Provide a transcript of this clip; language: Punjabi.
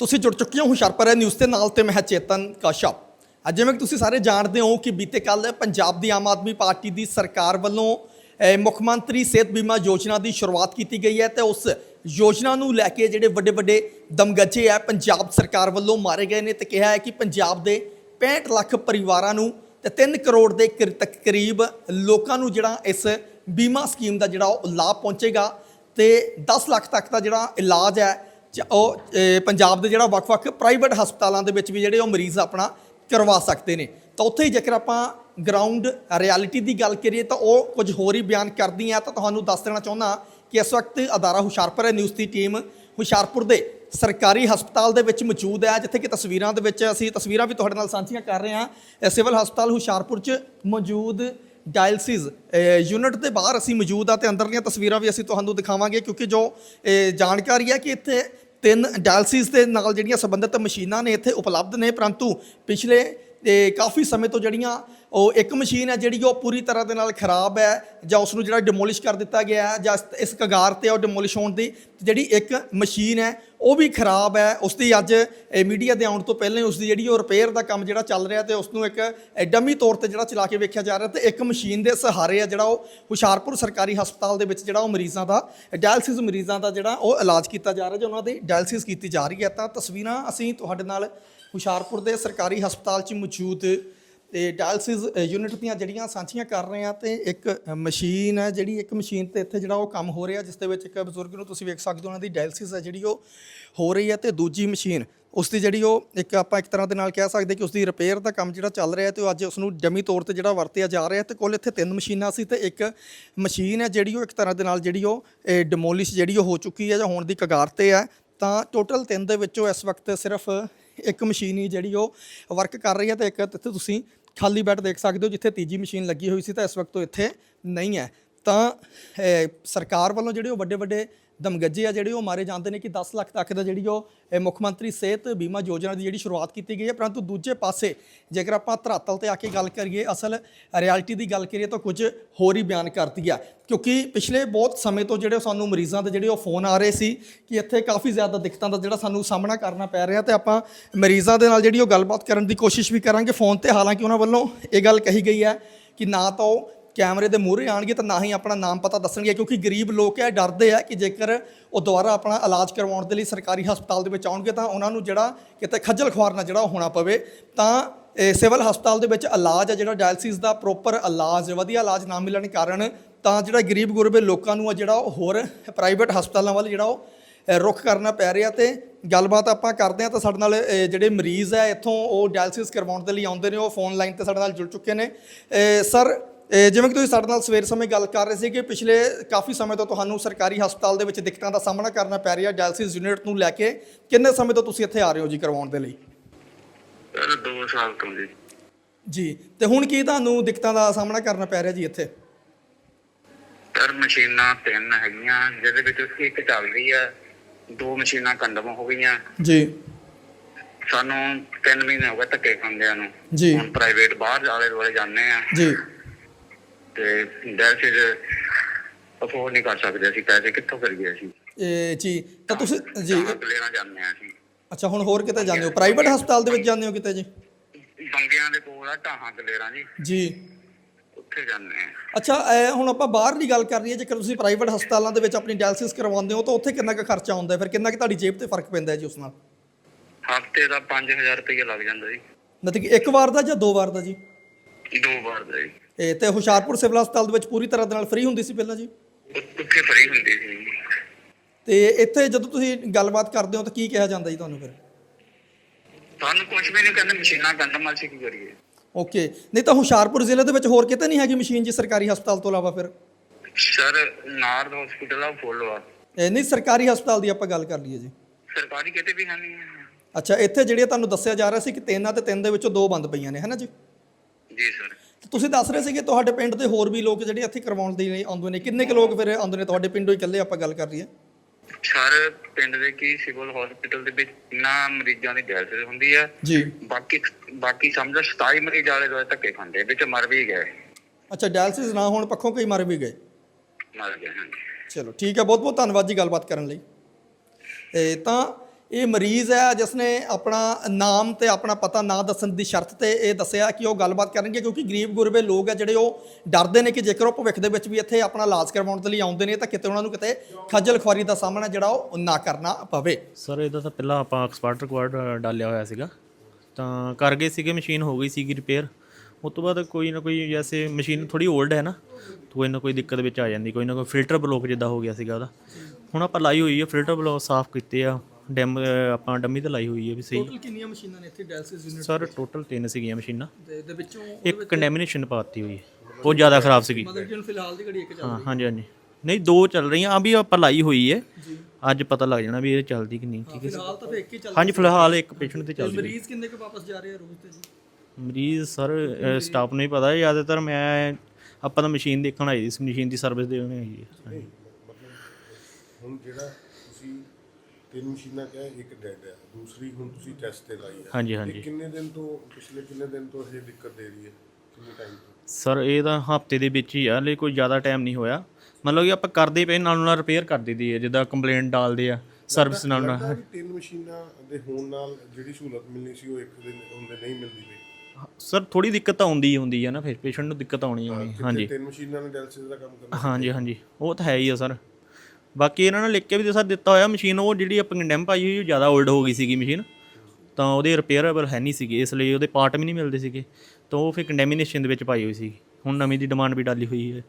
ਤੁਸੀਂ ਜੁੜ ਚੁੱਕੇ ਹੋ ਹੁਸ਼ਿਆਰਪੁਰ ਨਿਊਜ਼ ਦੇ ਨਾਲ ਤੇ ਮੈਂ ਹਾਂ ਚੇਤਨ ਕਸ਼ਪ ਅੱਜ ਜਿਵੇਂ ਕਿ ਤੁਸੀਂ ਸਾਰੇ ਜਾਣਦੇ ਹੋ ਕਿ ਬੀਤੇ ਕੱਲ ਪੰਜਾਬ ਦੀ ਆਮ ਆਦਮੀ ਪਾਰਟੀ ਦੀ ਸਰਕਾਰ ਵੱਲੋਂ ਮੁੱਖ ਮੰਤਰੀ ਸਿਹਤ ਬੀਮਾ ਯੋਜਨਾ ਦੀ ਸ਼ੁਰੂਆਤ ਕੀਤੀ ਗਈ ਹੈ ਤੇ ਉਸ ਯੋਜਨਾ ਨੂੰ ਲੈ ਕੇ ਜਿਹੜੇ ਵੱਡੇ ਵੱਡੇ ਦਮਗੱਜੇ ਆ ਪੰਜਾਬ ਸਰਕਾਰ ਵੱਲੋਂ ਮਾਰੇ ਗਏ ਨੇ ਤੇ ਕਿਹਾ ਹੈ ਕਿ ਪੰਜਾਬ ਦੇ 65 ਲੱਖ ਪਰਿਵਾਰਾਂ ਨੂੰ ਤੇ 3 ਕਰੋੜ ਦੇ ਕਰ- ਤੱਕ ਕਰੀਬ ਲੋਕਾਂ ਨੂੰ ਜਿਹੜਾ ਇਸ ਬੀਮਾ ਸਕੀਮ ਦਾ ਜਿਹੜਾ ਉਹ ਲਾਭ ਪਹੁੰਚੇਗਾ ਤੇ 10 ਲੱਖ ਤੱਕ ਦਾ ਜਿਹੜਾ ਇਲਾਜ ਹੈ ਉਹ ਪੰਜਾਬ ਦੇ ਜਿਹੜਾ ਵੱਖ-ਵੱਖ ਪ੍ਰਾਈਵੇਟ ਹਸਪਤਾਲਾਂ ਦੇ ਵਿੱਚ ਵੀ ਜਿਹੜੇ ਉਹ ਮਰੀਜ਼ ਆਪਣਾ ਕਰਵਾ ਸਕਦੇ ਨੇ। ਤਾਂ ਉੱਥੇ ਹੀ ਜੇਕਰ ਆਪਾਂ ਗਰਾਊਂਡ ਰਿਐਲਿਟੀ ਦੀ ਗੱਲ ਕਰੀਏ ਤਾਂ ਉਹ ਕੁਝ ਹੋਰ ਹੀ ਬਿਆਨ ਕਰਦੀ ਆ। ਤਾਂ ਤੁਹਾਨੂੰ ਦੱਸ ਦੇਣਾ ਚਾਹੁੰਦਾ ਕਿ ਇਸ ਵਕਤ ਅਦਾਰਾ ਹੁਸ਼ਿਆਰਪੁਰ ਨਿਊਜ਼ ਦੀ ਟੀਮ ਹੁਸ਼ਿਆਰਪੁਰ ਦੇ ਸਰਕਾਰੀ ਹਸਪਤਾਲ ਦੇ ਵਿੱਚ ਮੌਜੂਦ ਹੈ। ਜਿੱਥੇ ਕਿ ਤਸਵੀਰਾਂ ਦੇ ਵਿੱਚ ਅਸੀਂ ਤਸਵੀਰਾਂ ਵੀ ਤੁਹਾਡੇ ਨਾਲ ਸਾਂਝੀਆਂ ਕਰ ਰਹੇ ਹਾਂ। ਸਿਵਲ ਹਸਪਤਾਲ ਹੁਸ਼ਿਆਰਪੁਰ 'ਚ ਮੌਜੂਦ ਡਾਇਲਸਿਸ ਯੂਨਿਟ ਦੇ ਬਾਹਰ ਅਸੀਂ ਮੌਜੂਦ ਆ ਤੇ ਅੰਦਰਲੀਆਂ ਤਸਵੀਰਾਂ ਵੀ ਅਸੀਂ ਤੁਹਾਨੂੰ ਦਿਖਾਵਾਂਗੇ ਕਿਉਂਕਿ ਜੋ ਜਾਣਕਾਰੀ ਹੈ ਕਿ ਇੱਥੇ ਤਿੰਨ ਡਾਇਲਸਿਸ ਦੇ ਨਾਲ ਜਿਹੜੀਆਂ ਸੰਬੰਧਿਤ ਮਸ਼ੀਨਾਂ ਨੇ ਇੱਥੇ ਉਪਲਬਧ ਨੇ ਪਰੰਤੂ ਪਿਛਲੇ ਅਹ, ਕਾਫੀ ਸਮੇਂ ਤੋਂ ਜਿਹੜੀਆਂ ਉਹ ਇੱਕ ਮਸ਼ੀਨ ਹੈ ਜਿਹੜੀ ਉਹ ਪੂਰੀ ਤਰ੍ਹਾਂ ਦੇ ਨਾਲ ਖਰਾਬ ਹੈ ਜਾਂ ਉਸ ਨੂੰ ਜਿਹੜਾ ਡਿਮੋਲਿਸ਼ ਕਰ ਦਿੱਤਾ ਗਿਆ ਹੈ ਜਾਂ ਇਸ- ਕਗਾਰ ਤੇ ਉਹ ਡਿਮੋਲਿਸ਼ ਹੋਣ ਦੀ ਜਿਹੜੀ ਇੱਕ ਮਸ਼ੀਨ ਹੈ ਉਹ ਵੀ ਖਰਾਬ ਹੈ। ਉਸ ਦੀ ਅੱਜ ਮੀਡੀਆ ਦੇ ਆਉਣ ਤੋਂ ਪਹਿਲਾਂ ਹੀ ਉਸ ਦੀ ਜਿਹੜੀ ਉਹ ਰਿਪੇਅਰ ਦਾ ਕੰਮ ਜਿਹੜਾ ਚੱਲ ਰਿਹਾ ਤੇ ਉਸ ਨੂੰ ਇੱਕ ਡੰਮੀ ਤੌਰ ਤੇ ਜਿਹੜਾ ਚਲਾ ਕੇ ਵੇਖਿਆ ਜਾ ਰਿਹਾ ਤੇ ਇੱਕ ਮਸ਼ੀਨ ਦੇ ਸਹਾਰੇ ਆ ਜਿਹੜਾ ਉਹ ਹੁਸ਼ਿਆਰਪੁਰ ਸਰਕਾਰੀ ਹਸਪਤਾਲ ਦੇ ਵਿੱਚ ਜਿਹੜਾ ਉਹ ਮਰੀਜ਼ਾਂ ਦਾ ਡਾਇਲਸਿਸ ਮਰੀਜ਼ਾਂ ਦਾ ਜਿਹੜਾ ਉਹ ਇਲਾਜ ਕੀਤਾ ਜਾ ਰਿਹਾ, ਜਾਂ ਉਹਨਾਂ ਦੀ ਡਾਇਲਸਿਸ ਕੀਤੀ ਜਾ ਰਹੀ ਹੈ ਤਾਂ ਤਸਵੀਰਾਂ ਅਸੀਂ ਤੁਹਾਡੇ ਨਾਲ ਹੁਸ਼ਿਆਰਪੁਰ ਦੇ ਸਰਕਾਰੀ ਹਸਪਤਾਲ 'ਚ ਮੌਜੂਦ ਤੇ ਡਾਇਲਸਿਸ ਯੂਨਿਟ ਦੀਆਂ ਜਿਹੜੀਆਂ ਸਾਂਝੀਆਂ ਕਰ ਰਹੇ ਆ ਤੇ ਇੱਕ ਮਸ਼ੀਨ ਹੈ ਜਿਹੜੀ ਇੱਕ ਮਸ਼ੀਨ ਤੇ ਇੱਥੇ ਜਿਹੜਾ ਉਹ ਕੰਮ ਹੋ ਰਿਹਾ, ਜਿਸ ਦੇ ਵਿੱਚ ਇੱਕ ਬਜ਼ੁਰਗ ਨੂੰ ਤੁਸੀਂ ਵੇਖ ਸਕਦੇ ਹੋ ਉਹਨਾਂ ਦੀ ਡਾਇਲਸਿਸ ਹੈ ਜਿਹੜੀ ਉਹ ਹੋ ਰਹੀ ਹੈ ਤੇ ਦੂਜੀ ਮਸ਼ੀਨ, ਉਸ ਦੀ ਜਿਹੜੀ ਉਹ ਇੱਕ ਆਪਾਂ ਇੱਕ ਤਰ੍ਹਾਂ ਦੇ ਨਾਲ ਕਹਿ ਸਕਦੇ ਕਿ ਉਸ ਦੀ ਰਿਪੇਅਰ ਦਾ ਕੰਮ ਜਿਹੜਾ ਚੱਲ ਰਿਹਾ ਤੇ ਉਹ ਅੱਜ ਉਸ ਨੂੰ ਡਮੀ ਤੌਰ ਤੇ ਜਿਹੜਾ ਵਰਤਿਆ ਜਾ ਰਿਹਾ ਤੇ ਕੋਲ ਇੱਥੇ ਤਿੰਨ ਮਸ਼ੀਨਾਂ ਸੀ ਤੇ ਇੱਕ ਮਸ਼ੀਨ ਹੈ ਜਿਹੜੀ ਉਹ ਇੱਕ ਤਰ੍ਹਾਂ ਦੇ ਨਾਲ ਜਿਹੜੀ ਉਹ ਡਿਮੋਲਿਸ਼ ਜਿਹੜੀ ਉਹ ਹੋ ਚੁੱਕੀ ਹੈ ਜਾਂ ਹੋਣ ਦੀ ਕਗਾਰ ਤੇ ਹੈ, ਤਾਂ ਟੋਟਲ ਤਿੰਨ ਦੇ ਵਿੱਚੋਂ ਇਸ ਵਕਤ ਸਿਰਫ ਇੱਕ ਮਸ਼ੀਨ ਹੀ ਜਿਹੜੀ ਉਹ ਵਰਕ ਕਰ ਰਹੀ ਹੈ ਤੇ ਇੱਕ ਇੱਥੇ ਤੁਸੀਂ ਖਾਲੀ ਬੈੱਡ ਦੇਖ ਸਕਦੇ ਹੋ ਜਿੱਥੇ ਤੀਜੀ ਮਸ਼ੀਨ ਲੱਗੀ ਹੋਈ ਸੀ ਤਾਂ ਇਸ ਵਕਤ ਉਹ ਇੱਥੇ ਨਹੀਂ ਹੈ। ਤਾਂ ਸਰਕਾਰ ਵੱਲੋਂ ਜਿਹੜੇ ਉਹ ਵੱਡੇ ਵੱਡੇ ਦਮਗੱਜੇ ਆ ਜਿਹੜੇ ਉਹ ਮਾਰੇ ਜਾਂਦੇ ਨੇ ਕਿ 10 ਲੱਖ ਤੱਕ ਦਾ ਜਿਹੜੀ ਉਹ ਮੁੱਖ ਮੰਤਰੀ ਸਿਹਤ ਬੀਮਾ ਯੋਜਨਾ ਦੀ ਜਿਹੜੀ ਸ਼ੁਰੂਆਤ ਕੀਤੀ ਗਈ ਹੈ। ਪਰੰਤੂ ਦੂਜੇ ਪਾਸੇ ਜੇਕਰ ਆਪਾਂ ਧਰਾਤਲ ਤੇ ਆ ਕੇ ਗੱਲ ਕਰੀਏ, ਅਸਲ ਰਿਐਲਿਟੀ ਦੀ ਗੱਲ ਕਰੀਏ ਤਾਂ ਕੁਝ ਹੋਰ ਹੀ ਬਿਆਨ ਕਰਦੀ ਆ। ਕਿਉਂਕਿ ਪਿਛਲੇ ਬਹੁਤ ਸਮੇਂ ਤੋਂ ਜਿਹੜੇ ਸਾਨੂੰ ਮਰੀਜ਼ਾਂ ਦੇ ਜਿਹੜੇ ਉਹ ਫੋਨ ਆ ਰਹੇ ਸੀ ਕਿ ਇੱਥੇ ਕਾਫੀ ਜ਼ਿਆਦਾ ਦਿੱਕਤਾਂ ਦਾ ਜਿਹੜਾ ਸਾਨੂੰ ਸਾਹਮਣਾ ਕਰਨਾ ਪੈ ਰਿਹਾ ਤੇ ਆਪਾਂ ਮਰੀਜ਼ਾਂ ਦੇ ਨਾਲ ਜਿਹੜੀ ਉਹ ਗੱਲਬਾਤ ਕਰਨ ਦੀ ਕੋਸ਼ਿਸ਼ ਵੀ ਕਰਾਂਗੇ ਫੋਨ ਤੇ। ਹਾਲਾਂਕਿ ਉਹਨਾਂ ਵੱਲੋਂ ਇਹ ਗੱਲ ਕਹੀ ਗਈ ਹੈ ਕਿ ਨਾ ਤਾਂ ਉਹ ਕੈਮਰੇ ਦੇ ਮੂਹਰੇ ਆਣਗੇ ਤਾਂ ਨਾ ਹੀ ਆਪਣਾ ਨਾਮ ਪਤਾ ਦੱਸਣਗੇ ਕਿਉਂਕਿ ਗਰੀਬ ਲੋਕ ਹੈ ਡਰਦੇ ਆ ਕਿ ਜੇਕਰ ਉਹ ਦੁਬਾਰਾ ਆਪਣਾ ਇਲਾਜ ਕਰਵਾਉਣ ਦੇ ਲਈ ਸਰਕਾਰੀ ਹਸਪਤਾਲ ਦੇ ਵਿੱਚ ਆਉਣਗੇ ਤਾਂ ਉਹਨਾਂ ਨੂੰ ਜਿਹੜਾ ਕਿਤੇ ਖੱਜਲ ਖੁਆਰ ਨਾ ਜਿਹੜਾ ਉਹ ਹੋਣਾ ਪਵੇ। ਤਾਂ ਸਿਵਲ ਹਸਪਤਾਲ ਦੇ ਵਿੱਚ ਇਲਾਜ ਹੈ ਜਿਹੜਾ ਡਾਇਲਸਿਸ ਦਾ ਪ੍ਰੋਪਰ ਇਲਾਜ ਵਧੀਆ ਇਲਾਜ ਨਾ ਮਿਲਣ ਕਾਰਨ ਤਾਂ ਜਿਹੜਾ ਗਰੀਬ ਗੁਰਬੇ ਲੋਕਾਂ ਨੂੰ ਆ ਜਿਹੜਾ ਉਹ ਹੋਰ ਪ੍ਰਾਈਵੇਟ ਹਸਪਤਾਲਾਂ ਵੱਲ ਜਿਹੜਾ ਉਹ ਅ, ਰੁੱਖ ਕਰਨਾ ਪੈ ਰਿਹਾ ਤੇ ਗੱਲਬਾਤ ਆਪਾਂ ਕਰਦੇ ਹਾਂ ਤਾਂ ਸਾਡੇ ਨਾਲ ਜਿਹੜੇ ਮਰੀਜ਼ ਹੈ ਇੱਥੋਂ ਉਹ ਡਾਇਲਸਿਸ ਕਰਵਾਉਣ ਦੇ ਲਈ ਆਉਂਦੇ ਨੇ ਉਹ ਫੋਨ ਲਾਈਨ ਤੇ ਸਾਡੇ ਨਾਲ ਜੁੜ ਚੁੱਕੇ ਨੇ। ਸਰ ਜਿਵੇਂ ਕਿ ਤੁਸੀਂ ਸਾਡੇ ਨਾਲ ਸਵੇਰ ਸਮੇਂ ਗੱਲ ਕਰ ਰਹੇ ਸੀ ਕਿ ਪਿਛਲੇ ਕਾਫੀ ਸਮੇਂ ਤੋਂ ਤੁਹਾਨੂੰ ਸਰਕਾਰੀ ਹਸਪਤਾਲ ਦੇ ਵਿੱਚ ਦਿੱਕਤਾਂ ਦਾ ਸਾਹਮਣਾ ਕਰਨਾ ਪੈ ਰਿਹਾ ਡਾਇਲਸਿਸ ਯੂਨਿਟ ਨੂੰ ਲੈ ਕੇ। ਕਿੰਨੇ ਸਮੇਂ ਤੋਂ ਤੁਸੀਂ ਇੱਥੇ ਆ ਰਹੇ ਹੋ ਜੀ ਕਰਵਾਉਣ ਦੇ ਲਈ? ਸਰ 2 ਸਾਲ ਤੋਂ ਜੀ। ਜੀ ਤੇ ਹੁਣ ਕੀ ਤੁਹਾਨੂੰ ਦਿੱਕਤਾਂ ਦਾ ਸਾਹਮਣਾ ਕਰਨਾ ਪੈ ਰਿਹਾ ਜੀ ਇੱਥੇ? ਸਰ ਮਸ਼ੀਨਾਂ ਤਿੰਨ ਹੈਗੀਆਂ ਜਿਹਦੇ ਵਿੱਚ ਇੱਕ ਚੱਲ ਰਹੀ ਹੈ ਦੋ ਮਸ਼ੀਨਾਂ ਕੰਡਮ ਹੋ ਗਈਆਂ। ਜੀ। ਸਾਨੂੰ 3 ਮਹੀਨੇ ਹੋ ਗਏ ਧੱਕੇ ਖਾਂਦਿਆਂ ਨੂੰ। ਜੀ। ਹੁਣ ਪ੍ਰਾਈਵੇਟ ਬਾਹਰ ਜਾਲੇ ਦੁਆਲੇ ਜਾਂਦੇ ਆ। ਜੀ। ਤੇ ਡੈਸਿਸ ਅਫੋਰਡ ਨਹੀਂ ਕਰ ਸਕਦੇ ਅਸੀਂ ਪੈਸੇ ਕਿੱਥੋਂ ਕਰੀਏ ਅਸੀਂ? ਇਹ ਜੀ ਤਾਂ ਤੁਸੀਂ ਜੀ। ਲੈਣਾ ਜਾਂਦੇ ਆ ਅਸੀਂ। ਅੱਛਾ ਹੁਣ ਹੋਰ ਕਿਤੇ ਜਾਂਦੇ ਹੋ? ਪ੍ਰਾਈਵੇਟ ਹਸਪਤਾਲ ਦੇ ਵਿੱਚ ਜਾਂਦੇ ਹੋ ਕਿਤੇ ਜੀ? ਬੰਗਿਆਂ ਦੇ ਕੋਲ ਆ ਢਾਹਾਂ ਕਲੇਰਾਂ ਜੀ। ਜੀ। ਉੱਥੇ ਜਾਂਦੇ ਆ ਅੱਛਾ ਇਹ ਹੁਣ ਆਪਾਂ ਬਾਹਰ ਦੀ ਗੱਲ ਕਰ ਰਹੀਏ ਜੇਕਰ ਤੁਸੀਂ ਪ੍ਰਾਈਵੇਟ ਹਸਪਤਾਲਾਂ ਦੇ ਵਿੱਚ ਆਪਣੀ ਡਾਇਲਸਿਸ ਕਰਵਾਉਂਦੇ ਹੋ ਤਾਂ ਉੱਥੇ ਕਿੰਨਾ ਕੁ ਖਰਚਾ ਆਉਂਦਾ ਹੈ? ਫਿਰ ਕਿੰਨਾ ਕੁ ਤੁਹਾਡੀ ਜੇਬ ਤੇ ਫ਼ਰਕ ਪੈਂਦਾ ਹੈ ਜੀ ਉਸ ਨਾਲ? ਹਫ਼ਤੇ ਦਾ 5000 ਰੁਪਏ ਲੱਗ ਜਾਂਦਾ ਜੀ। ਮਤਲਬ ਕਿ ਇੱਕ ਵਾਰ ਦਾ ਜਾਂ ਦੋ ਵਾਰ ਦਾ ਜੀ? ਦੋ ਵਾਰ ਦਾ ਜੀ। ਇਹ ਤੇ ਹੁਸ਼ਿਆਰਪੁਰ ਸਿਵਲ ਹਸਪਤਾਲ ਦੇ ਵਿੱਚ ਪੂਰੀ ਤਰ੍ਹਾਂ ਦੇ ਨਾਲ ਫ੍ਰੀ ਹੁੰਦੀ ਸੀ ਪਹਿਲਾਂ ਜੀ? ਉੱਥੇ ਫਰੀ ਹੁੰਦੀ ਸੀ। ਤੇ ਇੱਥੇ ਜਦੋਂ ਤੁਸੀਂ ਗੱਲਬਾਤ ਕਰਦੇ ਹੋ ਤਾਂ ਕੀ ਕਿਹਾ ਜਾਂਦਾ ਜੀ ਤੁਹਾਨੂੰ ਫਿਰ? ਸਾਨੂੰ ਕੁਝ ਵੀ ਨਹੀਂ ਕਹਿੰਦੇ ਮਸ਼ੀਨਾਂ ਗੰਦ ਮਾਲ ਸੀ ਕੀ ਕਰੀਏ? ਓਕੇ ਨਹੀਂ ਤਾਂ ਹੁਸ਼ਿਆਰਪੁਰ ਜ਼ਿਲ੍ਹੇ ਦੇ ਵਿੱਚ ਹੋਰ ਕਿਤੇ ਨਹੀਂ ਹੈਗੀ ਮਸ਼ੀਨ ਜੀ ਸਰਕਾਰੀ ਹਸਪਤਾਲ ਤੋਂ ਇਲਾਵਾ ਫਿਰ? ਸਰ ਨਾਰਦ ਹਸਪੀਟਲ ਆ ਫੁੱਲ ਆ। ਇਹ ਨਹੀਂ ਸਰਕਾਰੀ ਹਸਪਤਾਲ ਦੀ ਆਪਾਂ ਗੱਲ ਕਰ ਲਈਏ ਜੀ। ਸਰਕਾਰੀ ਕਿਤੇ ਵੀ ਹੈ ਨਹੀਂ। ਹੈ। ਅੱਛਾ ਇੱਥੇ ਜਿਹੜੇ ਤੁਹਾਨੂੰ ਦੱਸਿਆ ਜਾ ਰਿਹਾ ਸੀ ਕਿ ਤਿੰਨ ਆ ਤੇ ਤਿੰਨ ਦੇ ਵਿੱਚੋਂ ਦੋ ਬੰਦ ਪਈਆਂ ਨੇ ਹੈ ਨਾ ਜੀ? ਜੀ ਸਰ। ਤੁਸੀਂ ਦੱਸ ਰਹੇ ਸੀਗੇ ਤੁਹਾਡੇ ਪਿੰਡ ਦੇ ਹੋਰ ਵੀ ਲੋਕ ਜਿਹੜੇ ਇੱਥੇ ਕਰਵਾਉਣ ਦੇ ਲਈ ਆਉਂਦੇ ਨੇ। ਕਿੰਨੇ ਕੁ ਲੋਕ ਫਿਰ ਆਉਂਦੇ ਨੇ ਤੁਹਾਡੇ ਪਿੰਡੋਂ ਹੀ ਇਕੱਲੇ ਆਪਾਂ ਗੱਲ ਕਰ ਰਹੀਏ ਸਰ ਪਿੰਡ ਦੇ ਕੀ ਸਿਵਲ ਹਸਪੀਟਲ ਦੇ ਵਿੱਚ ਇੰਨਾ ਮਰੀਜ਼ਾਂ ਦੀ ਡੈਥ ਹੁੰਦੀ ਹੈ ਜੀ। ਬਾਕੀ ਬਾਕੀ ਸਮਝੋ 27 ਮਰੀਜ਼ ਵਾਲੇ ਦੋਏ ਧੱਕੇ ਖਾਂਦੇ ਵਿੱਚ ਮਰ ਵੀ ਗਏ। ਅੱਛਾ ਡਾਇਲਸਿਸ ਨਾ ਹੋਣ ਪੱਖੋਂ ਕਈ ਮਰ ਵੀ ਗਏ। ਮਰ ਗਏ ਹਾਂਜੀ। ਚਲੋ ਠੀਕ ਹੈ ਬਹੁਤ ਬਹੁਤ ਧੰਨਵਾਦ ਜੀ ਗੱਲਬਾਤ ਕਰਨ ਲਈ। ਇਹ ਤਾਂ ਇਹ ਮਰੀਜ਼ ਹੈ ਜਿਸ ਨੇ ਆਪਣਾ ਨਾਮ ਤੇ ਆਪਣਾ ਪਤਾ ਨਾ ਦੱਸਣ ਦੀ ਸ਼ਰਤ ਤੇ ਇਹ ਦੱਸਿਆ ਕਿ ਉਹ ਗੱਲਬਾਤ ਕਰਨਗੇ ਕਿਉਂਕਿ ਗਰੀਬ ਗੁਰਬੇ ਲੋਕ ਹੈ ਜਿਹੜੇ ਉਹ ਡਰਦੇ ਨੇ ਕਿ ਜੇਕਰ ਉਹ ਭਵਿੱਖ ਦੇ ਵਿੱਚ ਵੀ ਇੱਥੇ ਆਪਣਾ ਇਲਾਜ ਕਰਵਾਉਣ ਦੇ ਲਈ ਆਉਂਦੇ ਨੇ ਤਾਂ ਕਿਤੇ ਉਹਨਾਂ ਨੂੰ ਕਿਤੇ ਖੱਜਲ ਖੁਆਰੀ ਦਾ ਸਾਹਮਣਾ ਜਿਹੜਾ ਉਹ ਨਾ ਕਰਨਾ ਪਵੇ। ਸਰ, ਇਹਦਾ ਤਾਂ ਪਹਿਲਾਂ ਆਪਾਂ ਐਕਸਪਰਟ ਰਿਕੁਆਇਰਡ ਡਾਲਿਆ ਹੋਇਆ ਸੀਗਾ। ਤਾਂ ਕਰ ਗਏ ਸੀਗੇ, ਮਸ਼ੀਨ ਹੋ ਗਈ ਸੀਗੀ ਰਿਪੇਅਰ ਉਸ ਤੋਂ ਬਾਅਦ ਕੋਈ ਨਾ ਕੋਈ ਜੈਸੇ ਮਸ਼ੀਨ ਥੋੜੀ 올ਡ ਹੈ ਨਾ ਤਾਂ ਕੋਈ ਨਾ ਕੋਈ ਦਿੱਕਤ ਵਿੱਚ ਆ ਜਾਂਦੀ, ਕੋਈ ਨਾ ਕੋਈ ਫਿਲਟਰ ਬਲੋਕ ਜਿੱਦਾਂ ਹੋ ਗਿਆ ਸੀਗਾ ਉਹਦਾ। ਹੁਣ ਆਪਾਂ ਲਾਈ ਹੋਈ ਹੈ ਫਿਲਟਰ ਬਲੋਕ ਸਾਫ਼ ਕੀਤੇ ਆ। ਡੈਮ ਆਪਾਂ ਡੰਮੀ ਤੇ ਲਾਈ ਹੋਈ ਹੈ ਵੀ ਸਹੀ। ਟੋਟਲ ਕਿੰਨੀਆਂ ਮਸ਼ੀਨਾਂ ਨੇ ਇੱਥੇ ਡਾਇਲਿਸਿਸ ਯੂਨਿਟ ਸਰ ਟੋਟਲ ਤਿੰਨ ਸੀਗੀਆਂ ਮਸ਼ੀਨਾਂ। ਦੇ ਦੇ ਵਿੱਚੋਂ ਇੱਕ ਕੰਡੈਮੀਨੇਸ਼ਨ ਪਾਤੀ ਹੋਈ ਹੈ। ਉਹ ਜ਼ਿਆਦਾ ਖਰਾਬ ਸੀਗੀ। ਮਤਲਬ ਕਿ ਹੁਣ ਫਿਲਹਾਲ ਦੀ ਘੜੀ ਇੱਕ ਚੱਲ ਹਾਂ ਹਾਂਜੀ ਹਾਂਜੀ। ਨਹੀਂ ਦੋ ਚੱਲ ਰਹੀਆਂ। ਆ ਵੀ ਆਪਾਂ ਲਾਈ ਹੋਈ ਹੈ। ਅੱਜ ਪਤਾ ਲੱਗ ਜਾਣਾ ਵੀ ਇਹ ਚੱਲਦੀ ਕਿ ਨਹੀਂ ਠੀਕ ਹੈ ਫਿਲਹਾਲ ਤਾਂ ਫਿਰ ਇੱਕ ਹੀ ਚੱਲ ਹਾਂਜੀ ਫਿਲਹਾਲ ਇੱਕ ਪੇਸ਼ੈਂਟ ਤੇ ਚੱਲਦੀ ਹੋਈ ਮਰੀਜ਼ ਕਿੰਨੇ ਕੁ ਵਾਪਸ ਜਾ ਰਹੇ ਆ ਰੋਜ਼ ਤੇ ਜੀ? ਮਰੀਜ਼ ਸਰ ਸਟਾਫ ਨੂੰ ਹੀ ਪਤਾ ਹੈ। ਜ਼ਿਆਦਾਤਰ ਮੈਂ ਆਪਾਂ ਤਾਂ ਮਸ਼ੀਨ ਦੇਖਣ ਆਈ ਸੀ। ਮਸ਼ੀਨ ਦੀ ਸਰਵਿਸ ਦੇਣ ਆਈ ਹੈ। ਹਾਂਜੀ। ਹੁਣ ਜਿਹੜਾ ਤੁਸੀਂ ਤਿੰਨ ਮਸ਼ੀਨਾਂ ਕਿਹਾ ਇੱਕ ਡੈਡ ਹੈ ਦੂਸਰੀ ਹੁਣ ਤੁਸੀਂ ਟੈਸਟ ਤੇ ਲਾਈ ਹੈ। ਹਾਂਜੀ ਇਹ ਹਾਂਜੀ। ਕਿੰਨੇ ਦਿਨ ਤੋਂ ਪਿਛਲੇ ਕਿੰਨੇ ਦਿਨ ਤੋਂ ਇਹ ਦਿੱਕਤ ਦੇ ਰਹੀ ਹੈ? ਕਿੰਨੇ ਟਾਈਮ ਤੋਂ? ਸਰ ਇਹ ਤਾਂ ਹਫ਼ਤੇ ਦੇ ਵਿੱਚ ਹੀ ਆ ਹਲੇ ਕੋਈ ਜ਼ਿਆਦਾ ਟਾਈਮ ਨਹੀਂ ਹੋਇਆ। ਮਤਲਬ ਕਿ ਆਪਾਂ ਕਰਦੇ ਪਏ ਨਾਲ ਨਾਲ ਰਿਪੇਅਰ ਕਰ ਦਿੱਤੀ ਹੈ ਜਿੱਦਾਂ ਕੰਪਲੇਂਟ ਡਾਲਦੇ ਆ ਸਰਵਿਸ ਨਾਲ ਨਾਲ। ਵੀ ਤਿੰਨ ਮਸ਼ੀਨਾਂ ਦੇ ਹੋਣ ਨਾਲ ਜਿਹੜੀ ਸਹੂਲਤ ਮਿਲਣੀ ਸੀ ਉਹ ਇੱਕ ਦਿਨ ਹੁੰਦੇ ਨਹੀਂ ਮਿਲਦੀ ਪਈ। ਸਰ ਥੋੜੀ ਦਿੱਕਤ ਤਾਂ ਆਉਂਦੀ ਹੀ ਹੁੰਦੀ ਹੈ ਨਾ ਫਿਰ ਪੇਸ਼ੈਂਟ ਨੂੰ ਦਿੱਕਤ ਆਉਣੀ ਆਉਣੀ ਹਾਂਜੀ। ਤਿੰਨ ਮਸ਼ੀਨਾਂ ਨੇ ਡਾਇਲਿਸਿਸ ਦਾ ਕੰਮ ਕਰਨਾ ਹਾਂਜੀ ਹਾਂਜੀ। ਉਹ ਤਾਂ ਹੈ ਹੀ ਆ ਸਰ। ਬਾਕੀ ਇਹਨਾਂ ਨੇ ਲਿਖ ਕੇ ਵੀ ਸਰ ਦਿੱਤਾ ਹੋਇਆ ਮਸ਼ੀਨ, ਉਹ ਜਿਹੜੀ ਆਪਾਂ ਕੰਡੈਮ ਪਾਈ ਹੋਈ, ਉਹ ਜ਼ਿਆਦਾ 올ਡ ਹੋ ਗਈ ਸੀਗੀ ਮਸ਼ੀਨ। ਤਾਂ ਉਹਦੇ ਰਿਪੇਅਰੇਬਲ ਹੈ ਨਹੀਂ ਸੀਗੇ, ਇਸ ਲਈ ਉਹਦੇ ਪਾਰਟ ਵੀ ਨਹੀਂ ਮਿਲਦੇ ਸੀਗੇ। ਤਾਂ ਉਹ ਫਿਰ ਕੰਡੈਮੀਨੇਸ਼ਨ ਦੇ ਵਿੱਚ ਪਾਈ ਹੋਈ ਸੀ ਹੁਣ ਨਵੀਂ ਦੀ ਡਿਮਾਂਡ ਵੀ ਡਾਲੀ ਹੋਈ ਹੈ।